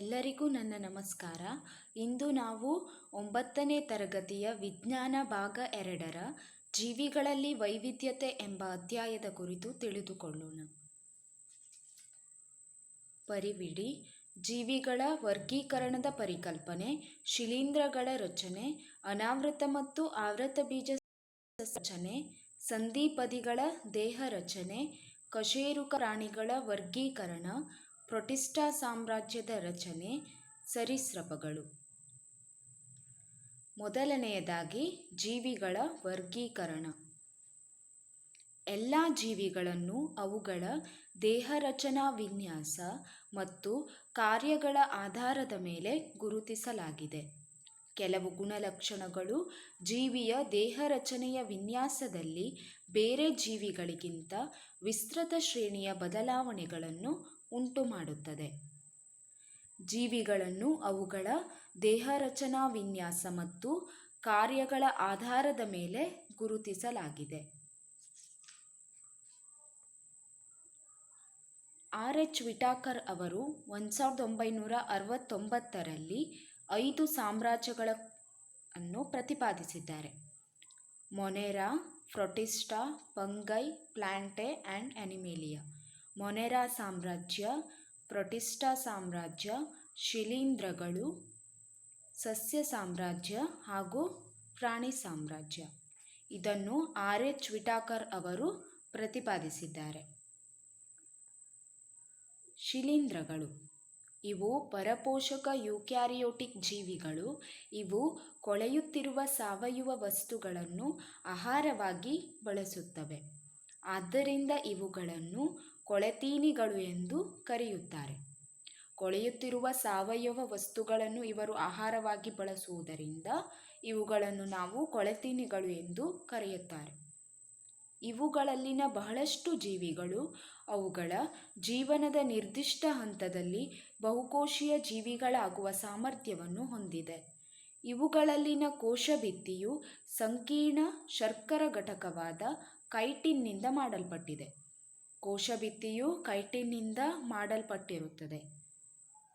ಎಲ್ಲರಿಗೂ ನನ್ನ ನಮಸ್ಕಾರ. ಇಂದು ನಾವು ಒಂಬತ್ತನೇ ತರಗತಿಯ ವಿಜ್ಞಾನ ಭಾಗ ಎರಡರ ಜೀವಿಗಳಲ್ಲಿ ವೈವಿಧ್ಯತೆ ಎಂಬ ಅಧ್ಯಾಯದ ಕುರಿತು ತಿಳಿದುಕೊಳ್ಳೋಣ. ಪರಿವಿಡಿ, ಜೀವಿಗಳ ವರ್ಗೀಕರಣದ ಪರಿಕಲ್ಪನೆ, ಶಿಲೀಂಧ್ರಗಳ ರಚನೆ, ಅನಾವೃತ ಮತ್ತು ಆವೃತ ಬೀಜ ರಚನೆ, ಸಂಧಿಪದಿಗಳ ದೇಹ ರಚನೆ, ಕಶೇರುಕ ಪ್ರಾಣಿಗಳ ವರ್ಗೀಕರಣ ಪ್ರೊಟಿಸ್ಟಾ ಸಾಮ್ರಾಜ್ಯದ ರಚನೆ ಸರೀಸೃಪಗಳು. ಮೊದಲನೆಯದಾಗಿ ಜೀವಿಗಳ ವರ್ಗೀಕರಣ. ಎಲ್ಲ ಜೀವಿಗಳನ್ನು ಅವುಗಳ ದೇಹರಚನಾ ವಿನ್ಯಾಸ ಮತ್ತು ಕಾರ್ಯಗಳ ಆಧಾರದ ಮೇಲೆ ಗುರುತಿಸಲಾಗಿದೆ. ಕೆಲವು ಗುಣಲಕ್ಷಣಗಳು ಜೀವಿಯ ದೇಹರಚನೆಯ ವಿನ್ಯಾಸದಲ್ಲಿ ಬೇರೆ ಜೀವಿಗಳಿಗಿಂತ ವಿಸ್ತೃತ ಶ್ರೇಣಿಯ ಬದಲಾವಣೆಗಳನ್ನು ಉಂಟುಮಾಡುತ್ತದೆ. ಜೀವಿಗಳನ್ನು ಅವುಗಳ ದೇಹರಚನಾ ವಿನ್ಯಾಸ ಮತ್ತು ಕಾರ್ಯಗಳ ಆಧಾರದ ಮೇಲೆ ಗುರುತಿಸಲಾಗಿದೆ. ಆರ್. ಎಚ್. ವಿಟಾಕರ್ ಅವರು ಒಂದು ಸಾವಿರದ ಒಂಬೈನೂರ ಅರವತ್ತೊಂಬತ್ತರಲ್ಲಿ ಐದು ಸಾಮ್ರಾಜ್ಯಗಳ ಅನ್ನು ಪ್ರತಿಪಾದಿಸಿದ್ದಾರೆ. ಮೊನೆರಾ, ಫ್ರೊಟಿಸ್ಟಾ ಪಂಗೈ ಪ್ಲಾಂಟೆ ಆ್ಯಂಡ್ ಅನಿಮೇಲಿಯಾ. ಮೊನೆರಾ ಸಾಮ್ರಾಜ್ಯ, ಪ್ರೊಟಿಸ್ಟಾ ಸಾಮ್ರಾಜ್ಯ, ಶಿಲೀಂಧ್ರಗಳು, ಸಸ್ಯ ಸಾಮ್ರಾಜ್ಯ ಹಾಗೂ ಪ್ರಾಣಿ ಸಾಮ್ರಾಜ್ಯ. ಇದನ್ನು ಆರ್ ಎಚ್ ವಿಟಾಕರ್ ಅವರು ಪ್ರತಿಪಾದಿಸಿದ್ದಾರೆ. ಶಿಲೀಂಧ್ರಗಳು. ಇವು ಪರಪೋಷಕ ಯುಕ್ಯಾರಿಯೋಟಿಕ್ ಜೀವಿಗಳು. ಇವು ಕೊಳೆಯುತ್ತಿರುವ ಸಾವಯವ ವಸ್ತುಗಳನ್ನು ಆಹಾರವಾಗಿ ಬಳಸುತ್ತವೆ. ಆದ್ದರಿಂದ ಇವುಗಳನ್ನು ಕೊಳೆತೀನಿಗಳು ಎಂದು ಕರೆಯುತ್ತಾರೆ. ಕೊಳೆಯುತ್ತಿರುವ ಸಾವಯವ ವಸ್ತುಗಳನ್ನು ಇವರು ಆಹಾರವಾಗಿ ಬಳಸುವುದರಿಂದ ಇವುಗಳನ್ನು ನಾವು ಕೊಳೆತೀನಿಗಳು ಎಂದು ಕರೆಯುತ್ತಾರೆ. ಇವುಗಳಲ್ಲಿನ ಬಹಳಷ್ಟು ಜೀವಿಗಳು ಅವುಗಳ ಜೀವನದ ನಿರ್ದಿಷ್ಟ ಹಂತದಲ್ಲಿ ಬಹುಕೋಶೀಯ ಜೀವಿಗಳಾಗುವ ಸಾಮರ್ಥ್ಯವನ್ನು ಹೊಂದಿದೆ. ಇವುಗಳಲ್ಲಿನ ಕೋಶಭಿತ್ತಿಯು ಸಂಕೀರ್ಣ ಶರ್ಕರ ಘಟಕವಾದ ಕೈಟಿನ್ನಿಂದ ಮಾಡಲ್ಪಟ್ಟಿದೆ. ಕೋಶಭಿತ್ತಿಯು ಕೈಟಿನ್ನಿಂದ ಮಾಡಲ್ಪಟ್ಟಿರುತ್ತದೆ.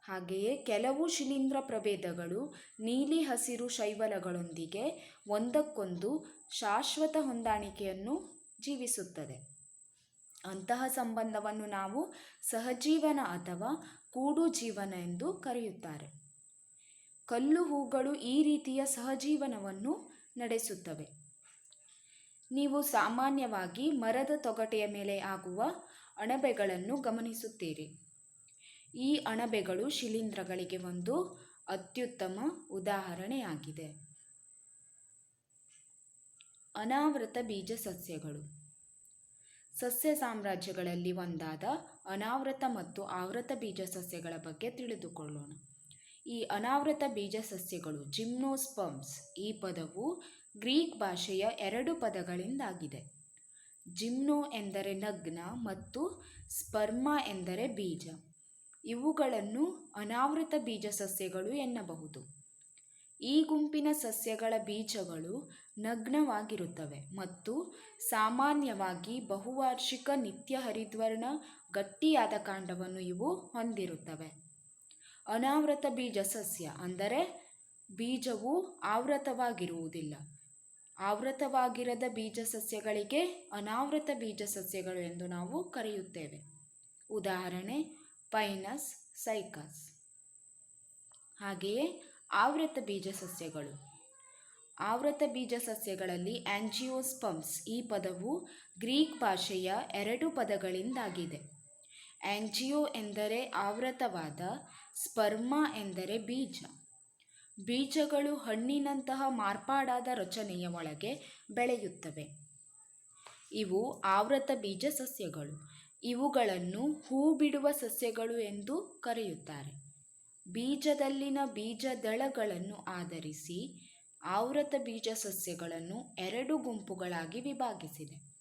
ಹಾಗೆಯೇ ಕೆಲವು ಶಿಲೀಂಧ್ರ ಪ್ರಭೇದಗಳು ನೀಲಿ ಹಸಿರು ಶೈವಲಗಳೊಂದಿಗೆ ಒಂದಕ್ಕೊಂದು ಶಾಶ್ವತ ಹೊಂದಾಣಿಕೆಯನ್ನು ಜೀವಿಸುತ್ತದೆ. ಅಂತಹ ಸಂಬಂಧವನ್ನು ನಾವು ಸಹಜೀವನ ಅಥವಾ ಕೂಡು ಜೀವನ ಎಂದು ಕರೆಯುತ್ತಾರೆ. ಕಲ್ಲು ಹೂಗಳು ಈ ರೀತಿಯ ಸಹಜೀವನವನ್ನು ನಡೆಸುತ್ತವೆ. ನೀವು ಸಾಮಾನ್ಯವಾಗಿ ಮರದ ತೊಗಟೆಯ ಮೇಲೆ ಆಗುವ ಅಣಬೆಗಳನ್ನು ಗಮನಿಸುತ್ತೀರಿ. ಈ ಅಣಬೆಗಳು ಶಿಲೀಂಧ್ರಗಳಿಗೆ ಒಂದು ಅತ್ಯುತ್ತಮ ಉದಾಹರಣೆಯಾಗಿದೆ. ಅನಾವೃತ ಬೀಜ ಸಸ್ಯಗಳು. ಸಸ್ಯ ಸಾಮ್ರಾಜ್ಯಗಳಲ್ಲಿ ಒಂದಾದ ಅನಾವೃತ ಮತ್ತು ಆವೃತ ಬೀಜ ಸಸ್ಯಗಳ ಬಗ್ಗೆ ತಿಳಿದುಕೊಳ್ಳೋಣ. ಈ ಅನಾವೃತ ಬೀಜ ಸಸ್ಯಗಳು ಜಿಮ್ನೋಸ್ಪಮ್ಸ್ ಈ ಪದವು ಗ್ರೀಕ್ ಭಾಷೆಯ ಎರಡು ಪದಗಳಿಂದಾಗಿದೆ. ಜಿಮ್ನೋ ಎಂದರೆ ನಗ್ನ ಮತ್ತು ಸ್ಪರ್ಮ ಎಂದರೆ ಬೀಜ. ಇವುಗಳನ್ನು ಅನಾವೃತ ಬೀಜ ಸಸ್ಯಗಳು ಎನ್ನಬಹುದು. ಈ ಗುಂಪಿನ ಸಸ್ಯಗಳ ಬೀಜಗಳು ನಗ್ನವಾಗಿರುತ್ತವೆ ಮತ್ತು ಸಾಮಾನ್ಯವಾಗಿ ಬಹುವಾರ್ಷಿಕ ನಿತ್ಯ ಹರಿದ್ವರ್ಣ ಗಟ್ಟಿಯಾದ ಕಾಂಡವನ್ನು ಇವು ಹೊಂದಿರುತ್ತವೆ. ಅನಾವೃತ ಬೀಜ ಸಸ್ಯ ಅಂದರೆ ಬೀಜವು ಆವೃತವಾಗಿರುವುದಿಲ್ಲ. ಆವೃತವಾಗಿರದ ಬೀಜ ಸಸ್ಯಗಳಿಗೆ ಅನಾವೃತ ಬೀಜ ಸಸ್ಯಗಳು ಎಂದು ನಾವು ಕರೆಯುತ್ತೇವೆ. ಉದಾಹರಣೆ, ಪೈನಸ್, ಸೈಕಸ್. ಹಾಗೆಯೇ ಆವೃತ ಬೀಜ ಸಸ್ಯಗಳು ಆವೃತ ಬೀಜ ಸಸ್ಯಗಳಲ್ಲಿ ಆಂಜಿಯೋಸ್ಪಮ್ಸ್ ಈ ಪದವು ಗ್ರೀಕ್ ಭಾಷೆಯ ಎರಡು ಪದಗಳಿಂದಾಗಿದೆ. ಆಂಜಿಯೋ ಎಂದರೆ ಆವೃತವಾದ, ಸ್ಪರ್ಮ ಎಂದರೆ ಬೀಜ. ಬೀಜಗಳು ಹಣ್ಣಿನಂತಹ ಮಾರ್ಪಾಡಾದ ರಚನೆಯ ಒಳಗೆ ಬೆಳೆಯುತ್ತವೆ. ಇವು ಆವೃತ ಬೀಜ ಸಸ್ಯಗಳು. ಇವುಗಳನ್ನು ಹೂ ಬಿಡುವ ಸಸ್ಯಗಳು ಎಂದು ಕರೆಯುತ್ತಾರೆ. ಬೀಜದಲ್ಲಿನ ಬೀಜದಳಗಳನ್ನು ಆಧರಿಸಿ ಆವೃತ ಬೀಜ ಸಸ್ಯಗಳನ್ನು ಎರಡು ಗುಂಪುಗಳಾಗಿ ವಿಭಾಗಿಸಿದೆ.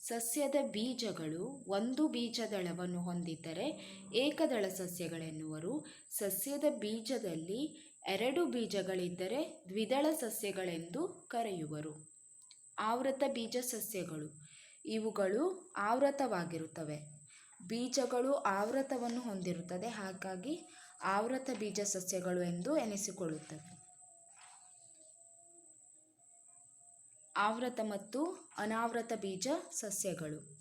ಸಸ್ಯದ ಬೀಜಗಳು ಒಂದು ಬೀಜದಳವನ್ನು ಹೊಂದಿದ್ದರೆ ಏಕದಳ ಸಸ್ಯಗಳೆನ್ನುವರು. ಸಸ್ಯದ ಬೀಜದಲ್ಲಿ ಎರಡು ಬೀಜಗಳಿದ್ದರೆ ದ್ವಿದಳ ಸಸ್ಯಗಳೆಂದು ಕರೆಯುವರು. ಆವೃತ ಬೀಜ ಸಸ್ಯಗಳು. ಇವುಗಳು ಆವೃತವಾಗಿರುತ್ತವೆ ಬೀಜಗಳು ಆವೃತವನ್ನು ಹೊಂದಿರುತ್ತದೆ. ಹಾಗಾಗಿ ಆವೃತ ಬೀಜ ಸಸ್ಯಗಳು ಎಂದು ಎನಿಸಿಕೊಳ್ಳುತ್ತವೆ. ಆವೃತ ಮತ್ತು ಅನಾವೃತ ಬೀಜ ಸಸ್ಯಗಳು.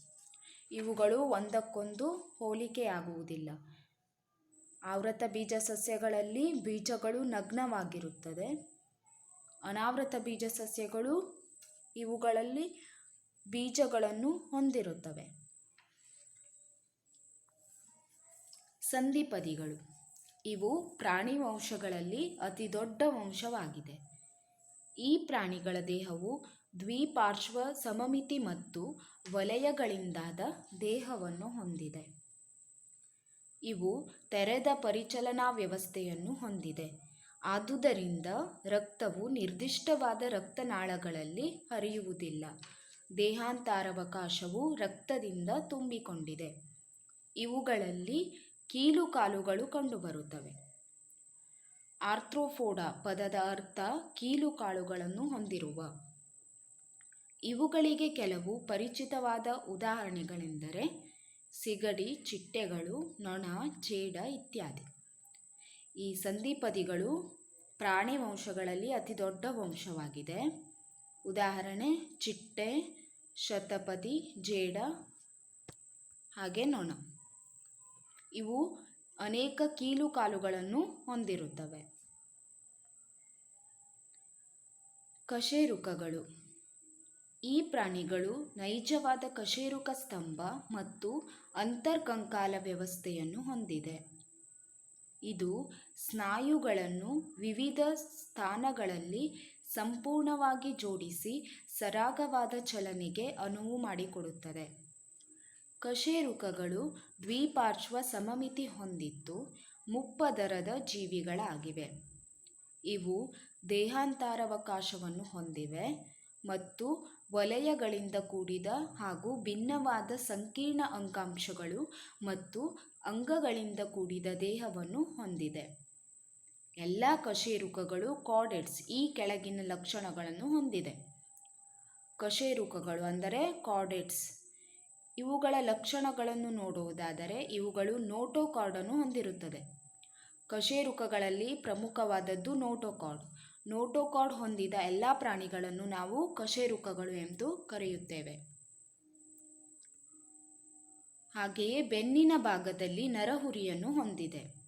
ಇವುಗಳು ಒಂದಕ್ಕೊಂದು ಹೋಲಿಕೆಯಾಗುವುದಿಲ್ಲ. ಆವೃತ ಬೀಜ ಸಸ್ಯಗಳಲ್ಲಿ ಬೀಜಗಳು ನಗ್ನವಾಗಿರುತ್ತದೆ. ಅನಾವೃತ ಬೀಜ ಸಸ್ಯಗಳು ಇವುಗಳಲ್ಲಿ ಬೀಜಗಳನ್ನು ಹೊಂದಿರುತ್ತವೆ. ಸಂಧಿಪದಿಗಳು. ಇವು ಪ್ರಾಣಿ ವಂಶಗಳಲ್ಲಿ ಅತಿ ದೊಡ್ಡ ವಂಶವಾಗಿದೆ. ಈ ಪ್ರಾಣಿಗಳ ದೇಹವು ದ್ವಿಪಾರ್ಶ್ವ ಸಮಮಿತಿ ಮತ್ತು ವಲಯಗಳಿಂದಾದ ದೇಹವನ್ನು ಹೊಂದಿದೆ. ಇವು ತೆರೆದ ಪರಿಚಲನಾ ವ್ಯವಸ್ಥೆಯನ್ನು ಹೊಂದಿದೆ. ಆದುದರಿಂದ ರಕ್ತವು ನಿರ್ದಿಷ್ಟವಾದ ರಕ್ತನಾಳಗಳಲ್ಲಿ ಹರಿಯುವುದಿಲ್ಲ. ದೇಹಾಂತಾರವಕಾಶವು ರಕ್ತದಿಂದ ತುಂಬಿಕೊಂಡಿದೆ. ಇವುಗಳಲ್ಲಿ ಕೀಲುಕಾಲುಗಳು ಕಂಡುಬರುತ್ತವೆ. ಆರ್ಥ್ರೋಫೋಡ ಪದದ ಅರ್ಥ ಕೀಲುಕಾಳುಗಳನ್ನು ಹೊಂದಿರುವ. ಇವುಗಳಿಗೆ ಕೆಲವು ಪರಿಚಿತವಾದ ಉದಾಹರಣೆಗಳೆಂದರೆ ಸಿಗಡಿ, ಚಿಟ್ಟೆಗಳು, ನೊಣ, ಜೇಡ ಇತ್ಯಾದಿ. ಈ ಸಂಧಿಪದಿಗಳು ಪ್ರಾಣಿ ವಂಶಗಳಲ್ಲಿ ಅತಿ ದೊಡ್ಡ ವಂಶವಾಗಿದೆ. ಉದಾಹರಣೆ, ಚಿಟ್ಟೆ, ಶತಪದಿ, ಜೇಡ, ಹಾಗೆ ನೊಣ. ಇವು ಅನೇಕ ಕೀಲು ಕಾಲುಗಳನ್ನು ಹೊಂದಿರುತ್ತವೆ. ಕಶೇರುಕಗಳು. ಈ ಪ್ರಾಣಿಗಳು ನೈಜವಾದ ಕಶೇರುಕ ಸ್ತಂಭ ಮತ್ತು ಅಂತರ್ಕಂಕಾಲ ವ್ಯವಸ್ಥೆಯನ್ನು ಹೊಂದಿದೆ. ಇದು ಸ್ನಾಯುಗಳನ್ನು ವಿವಿಧ ಸ್ಥಾನಗಳಲ್ಲಿ ಸಂಪೂರ್ಣವಾಗಿ ಜೋಡಿಸಿ ಸರಾಗವಾದ ಚಲನೆಗೆ ಅನುವು ಮಾಡಿಕೊಡುತ್ತದೆ. ಕಶೇರುಕಗಳು ದ್ವಿಪಾರ್ಶ್ವ ಸಮಮಿತಿ ಹೊಂದಿದ್ದು ಮುಪ್ಪದರದ ಜೀವಿಗಳಾಗಿವೆ. ಇವು ದೇಹಾಂತರಾವಕಾಶವನ್ನು ಹೊಂದಿವೆ ಮತ್ತು ವಲಯಗಳಿಂದ ಕೂಡಿದ ಹಾಗೂ ಭಿನ್ನವಾದ ಸಂಕೀರ್ಣ ಅಂಗಾಂಶಗಳು ಮತ್ತು ಅಂಗಗಳಿಂದ ಕೂಡಿದ ದೇಹವನ್ನು ಹೊಂದಿದೆ. ಎಲ್ಲ ಕಶೇರುಕಗಳು ಕಾರ್ಡೆಟ್ಸ್ ಈ ಕೆಳಗಿನ ಲಕ್ಷಣಗಳನ್ನು ಹೊಂದಿದೆ. ಕಶೇರುಕಗಳು ಅಂದರೆ ಕಾರ್ಡೆಟ್ಸ್ ಇವುಗಳ ಲಕ್ಷಣಗಳನ್ನು ನೋಡುವುದಾದರೆ ಇವುಗಳು ನೋಟೋಕಾರ್ಡನ್ನು ಹೊಂದಿರುತ್ತದೆ. ಕಶೇರುಕಗಳಲ್ಲಿ ಪ್ರಮುಖವಾದದ್ದು ನೋಟೋಕಾರ್ಡ್ ನೋಟೋಕಾರ್ಡ್ ಹೊಂದಿದ ಎಲ್ಲ ಪ್ರಾಣಿಗಳನ್ನು ನಾವು ಕಶೇರುಕಗಳು ಎಂದು ಕರೆಯುತ್ತೇವೆ. ಹಾಗೆಯೇ ಬೆನ್ನಿನ ಭಾಗದಲ್ಲಿ ನರಹುರಿಯನ್ನು ಹೊಂದಿದೆ.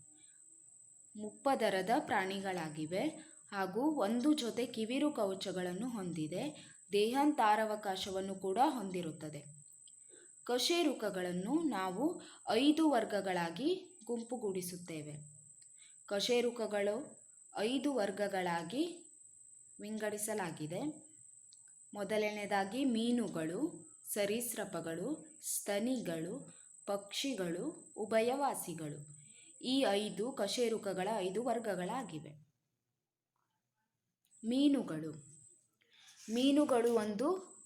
ಮುಪ್ಪದರದ ಪ್ರಾಣಿಗಳಾಗಿವೆ ಹಾಗೂ ಒಂದು ಜೊತೆ ಕಿವಿರು ಕವಚಗಳನ್ನು ಹೊಂದಿದೆ. ದೇಹಾಂತಾರವಕಾಶವನ್ನು ಕೂಡ ಹೊಂದಿರುತ್ತದೆ. ಕಶೇರುಕಗಳನ್ನು ನಾವು ಐದು ವರ್ಗಗಳಾಗಿ ಗುಂಪುಗೂಡಿಸುತ್ತೇವೆ. ಕಶೇರುಕಗಳು ಐದು ವರ್ಗಗಳಾಗಿ ವಿಂಗಡಿಸಲಾಗಿದೆ. ಮೊದಲನೆಯದಾಗಿ ಮೀನುಗಳು, ಸರೀಸೃಪಗಳು, ಸ್ತನಿಗಳು, ಪಕ್ಷಿಗಳು, ಉಭಯವಾಸಿಗಳು. ಈ ಐದು ಕಶೇರುಕಗಳ ಐದು ವರ್ಗಗಳಾಗಿವೆ. ಮೀನುಗಳು. ಮೀನುಗಳು ಒಂದು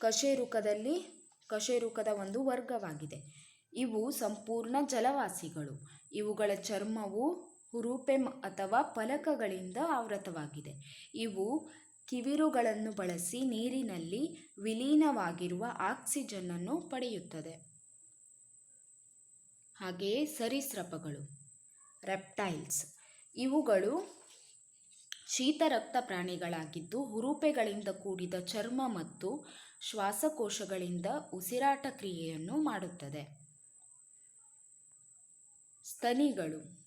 ಕಶೇರುಕದಲ್ಲಿ ಕಶೇರುಕದ ಒಂದು ವರ್ಗವಾಗಿದೆ. ಇವು ಸಂಪೂರ್ಣ ಜಲವಾಸಿಗಳು. ಇವುಗಳ ಚರ್ಮವು ಹುರುಪೆ ಮ- ಅಥವಾ ಫಲಕಗಳಿಂದ ಆವೃತವಾಗಿದೆ. ಇವು ಕಿವಿರುಗಳನ್ನು ಬಳಸಿ ನೀರಿನಲ್ಲಿ ವಿಲೀನವಾಗಿರುವ ಆಕ್ಸಿಜನ್ನನ್ನು ಪಡೆಯುತ್ತದೆ. ಹಾಗೆಯೇ ಸರೀಸೃಪಗಳು, ರೆಪ್ಟೈಲ್ಸ್, ಇವುಗಳು ಶೀತರಕ್ತ ಪ್ರಾಣಿಗಳಾಗಿದ್ದು ಹುರುಪೆಗಳಿಂದ ಕೂಡಿದ ಚರ್ಮ ಮತ್ತು ಶ್ವಾಸಕೋಶಗಳಿಂದ ಉಸಿರಾಟ ಕ್ರಿಯೆಯನ್ನು ಮಾಡುತ್ತದೆ. ಸ್ತನಿಗಳು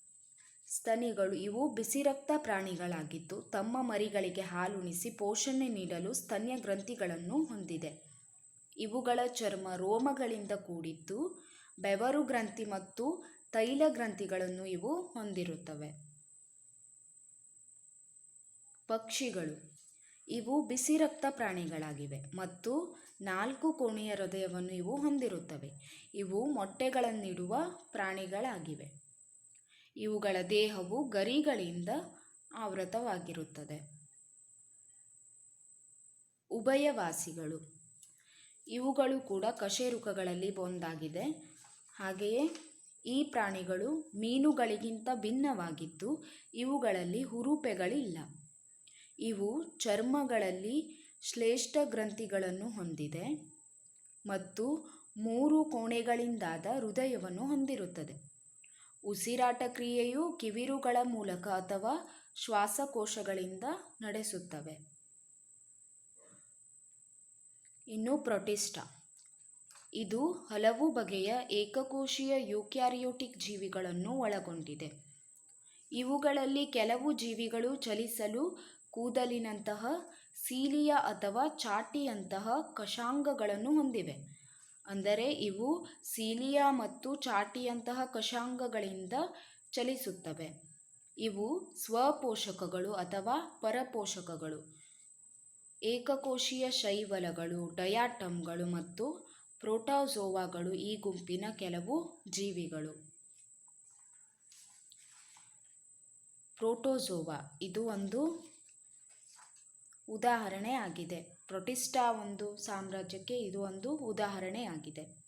ಸ್ತನಿಗಳು ಇವು ಬಿಸಿರಕ್ತ ಪ್ರಾಣಿಗಳಾಗಿದ್ದು ತಮ್ಮ ಮರಿಗಳಿಗೆ ಹಾಲುಣಿಸಿ ಪೋಷಣೆ ನೀಡಲು ಸ್ತನ್ಯ ಗ್ರಂಥಿಗಳನ್ನು ಹೊಂದಿದೆ. ಇವುಗಳ ಚರ್ಮ ರೋಮಗಳಿಂದ ಕೂಡಿದ್ದು ಬೆವರು ಗ್ರಂಥಿ ಮತ್ತು ತೈಲ ಗ್ರಂಥಿಗಳನ್ನು ಇವು ಹೊಂದಿರುತ್ತವೆ. ಪಕ್ಷಿಗಳು ಇವು ಬಿಸಿರಕ್ತ ಪ್ರಾಣಿಗಳಾಗಿವೆ ಮತ್ತು ನಾಲ್ಕು ಕೋಣೆಯ ಹೃದಯವನ್ನು ಇವು ಹೊಂದಿರುತ್ತವೆ. ಇವು ಮೊಟ್ಟೆಗಳನ್ನಿಡುವ ಪ್ರಾಣಿಗಳಾಗಿವೆ. ಇವುಗಳ ದೇಹವು ಗರಿಗಳಿಂದ ಆವೃತವಾಗಿರುತ್ತದೆ. ಉಭಯವಾಸಿಗಳು. ಇವುಗಳು ಕೂಡ ಕಶೇರುಕಗಳಲ್ಲಿ ಒಂದಾಗಿದೆ. ಹಾಗೆಯೇ ಈ ಪ್ರಾಣಿಗಳು ಮೀನುಗಳಿಗಿಂತ ಭಿನ್ನವಾಗಿದ್ದು ಇವುಗಳಲ್ಲಿ ಹುರುಪೆಗಳಿಲ್ಲ. ಇವು ಚರ್ಮಗಳಲ್ಲಿ ಶ್ಲೇಷ್ಠ ಗ್ರಂಥಿಗಳನ್ನು ಹೊಂದಿದೆ ಮತ್ತು ಮೂರು ಕೋಣೆಗಳಿಂದಾದ ಹೃದಯವನ್ನು ಹೊಂದಿರುತ್ತದೆ. ಉಸಿರಾಟ ಕ್ರಿಯೆಯು ಕಿವಿರುಗಳ ಮೂಲಕ ಅಥವಾ ಶ್ವಾಸಕೋಶಗಳಿಂದ ನಡೆಸುತ್ತವೆ. ಇನ್ನು ಪ್ರೊಟಿಸ್ಟಾ ಇದು ಹಲವು ಬಗೆಯ ಏಕಕೋಶೀಯ ಯೂಕ್ಯಾರಿಯೋಟಿಕ್ ಜೀವಿಗಳನ್ನು ಒಳಗೊಂಡಿದೆ. ಇವುಗಳಲ್ಲಿ ಕೆಲವು ಜೀವಿಗಳು ಚಲಿಸಲು ಕೂದಲಿನಂತಹ ಸೀಲಿಯ ಅಥವಾ ಚಾಟಿಯಂತಹ ಕಶಾಂಗಗಳನ್ನು ಹೊಂದಿವೆ. ಅಂದರೆ ಇವು ಸೀಲಿಯಾ ಮತ್ತು ಚಾಟಿಯಂತಹ ಕಶಾಂಗಗಳಿಂದ ಚಲಿಸುತ್ತವೆ. ಇವು ಸ್ವಪೋಷಕಗಳು ಅಥವಾ ಪರಪೋಷಕಗಳು. ಏಕಕೋಶೀಯ ಶೈವಲಗಳು, ಡಯಾಟಮ್ಗಳು ಮತ್ತು ಪ್ರೋಟೋಜೋವಾಗಳು ಈ ಗುಂಪಿನ ಕೆಲವು ಜೀವಿಗಳು. ಪ್ರೋಟೋಝೋವಾ ಇದು ಒಂದು ಉದಾಹರಣೆ ಆಗಿದೆ. ಪ್ರೊಟಿಸ್ಟಾ ಒಂದು ಸಾಮ್ರಾಜ್ಯಕ್ಕೆ ಇದು ಒಂದು ಉದಾಹರಣೆಯಾಗಿದೆ.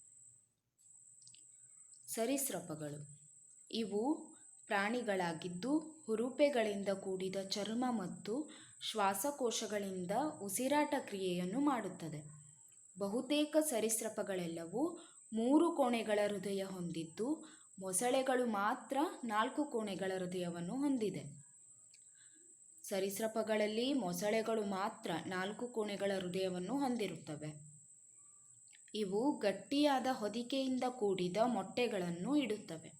ಸರೀಸೃಪಗಳು. ಇವು ಪ್ರಾಣಿಗಳಾಗಿದ್ದು ಹುರುಪೆಗಳಿಂದ ಕೂಡಿದ ಚರ್ಮ ಮತ್ತು ಶ್ವಾಸಕೋಶಗಳಿಂದ ಉಸಿರಾಟ ಕ್ರಿಯೆಯನ್ನು ಮಾಡುತ್ತದೆ. ಬಹುತೇಕ ಸರೀಸೃಪಗಳೆಲ್ಲವೂ ಮೂರು ಕೋಣೆಗಳ ಹೃದಯ ಹೊಂದಿದ್ದು, ಮೊಸಳೆಗಳು ಮಾತ್ರ ನಾಲ್ಕು ಕೋಣೆಗಳ ಹೃದಯವನ್ನು ಹೊಂದಿದೆ. ಸರೀಸೃಪಗಳಲ್ಲಿ ಮೊಸಳೆಗಳು ಮಾತ್ರ ನಾಲ್ಕು ಕೋಣೆಗಳ ಹೃದಯವನ್ನು ಹೊಂದಿರುತ್ತವೆ. ಇವು ಗಟ್ಟಿಯಾದ ಹೊದಿಕೆಯಿಂದ ಕೂಡಿದ ಮೊಟ್ಟೆಗಳನ್ನು ಇಡುತ್ತವೆ.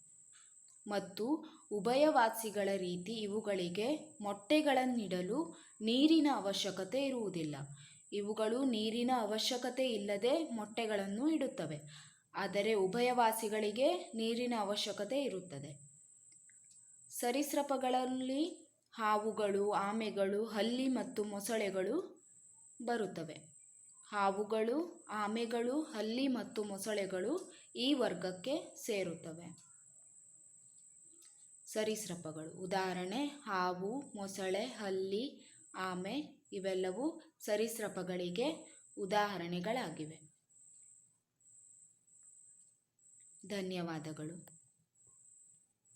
ಮತ್ತು ಉಭಯವಾಸಿಗಳ ರೀತಿ ಇವುಗಳಿಗೆ ಮೊಟ್ಟೆಗಳನ್ನಿಡಲು ನೀರಿನ ಅವಶ್ಯಕತೆ ಇರುವುದಿಲ್ಲ. ಇವುಗಳು ನೀರಿನ ಅವಶ್ಯಕತೆ ಇಲ್ಲದೆ ಮೊಟ್ಟೆಗಳನ್ನು ಇಡುತ್ತವೆ. ಆದರೆ ಉಭಯವಾಸಿಗಳಿಗೆ ನೀರಿನ ಅವಶ್ಯಕತೆ ಇರುತ್ತದೆ. ಸರೀಸೃಪಗಳಲ್ಲಿ ಹಾವುಗಳು, ಆಮೆಗಳು, ಹಲ್ಲಿ ಮತ್ತು ಮೊಸಳೆಗಳು ಬರುತ್ತವೆ. ಹಾವುಗಳು, ಆಮೆಗಳು, ಹಲ್ಲಿ ಮತ್ತು ಮೊಸಳೆಗಳು ಈ ವರ್ಗಕ್ಕೆ ಸೇರುತ್ತವೆ. ಸರೀಸೃಪಗಳು. ಉದಾಹರಣೆ, ಹಾವು, ಮೊಸಳೆ, ಹಲ್ಲಿ, ಆಮೆ ಇವೆಲ್ಲವೂ ಸರೀಸೃಪಗಳಿಗೆ ಉದಾಹರಣೆಗಳಾಗಿವೆ. ಧನ್ಯವಾದಗಳು.